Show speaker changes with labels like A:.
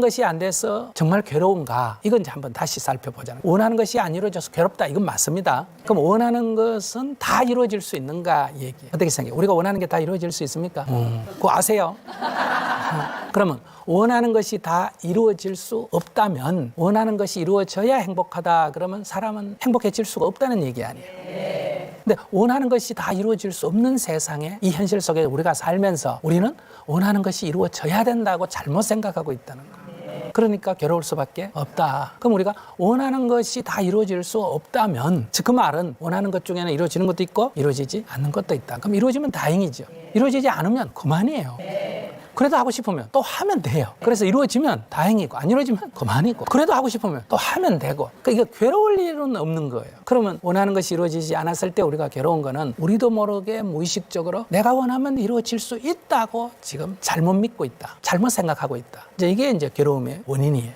A: 것이 안 돼서 정말 괴로운가? 이건 이제 한번 다시 살펴보자는. 원하는 것이 안 이루어져서 괴롭다. 이건 맞습니다. 그럼 원하는 것은 다 이루어질 수 있는가 얘기. 어떻게 생각해요? 우리가 원하는 게 다 이루어질 수 있습니까? 그거 아세요? 어, 그러면 원하는 것이 다 이루어질 수 없다면 원하는 것이 이루어져야 행복하다. 그러면 사람은 행복해질 수가 없다는 얘기 아니에요. 근데 원하는 것이 다 이루어질 수 없는 세상에 이 현실 속에 우리가 살면서 우리는 원하는 것이 이루어져야 된다고 잘못 생각하고 있다는 거예요. 그러니까 괴로울 수밖에 없다. 그럼 우리가 원하는 것이 다 이루어질 수 없다면 즉 그 말은 원하는 것 중에는 이루어지는 것도 있고 이루어지지 않는 것도 있다. 그럼 이루어지면 다행이죠. 이루어지지 않으면 그만이에요. 그래도 하고 싶으면 또 하면 돼요. 그래서 이루어지면 다행이고 안 이루어지면 그만이고 그래도 하고 싶으면 또 하면 되고 그러니까 이거 괴로울 일은 없는 거예요. 그러면 원하는 것이 이루어지지 않았을 때 우리가 괴로운 거는 우리도 모르게 무의식적으로 내가 원하면 이루어질 수 있다고 지금 잘못 믿고 있다. 잘못 생각하고 있다. 이제 이게 이제 괴로움의 원인이에요.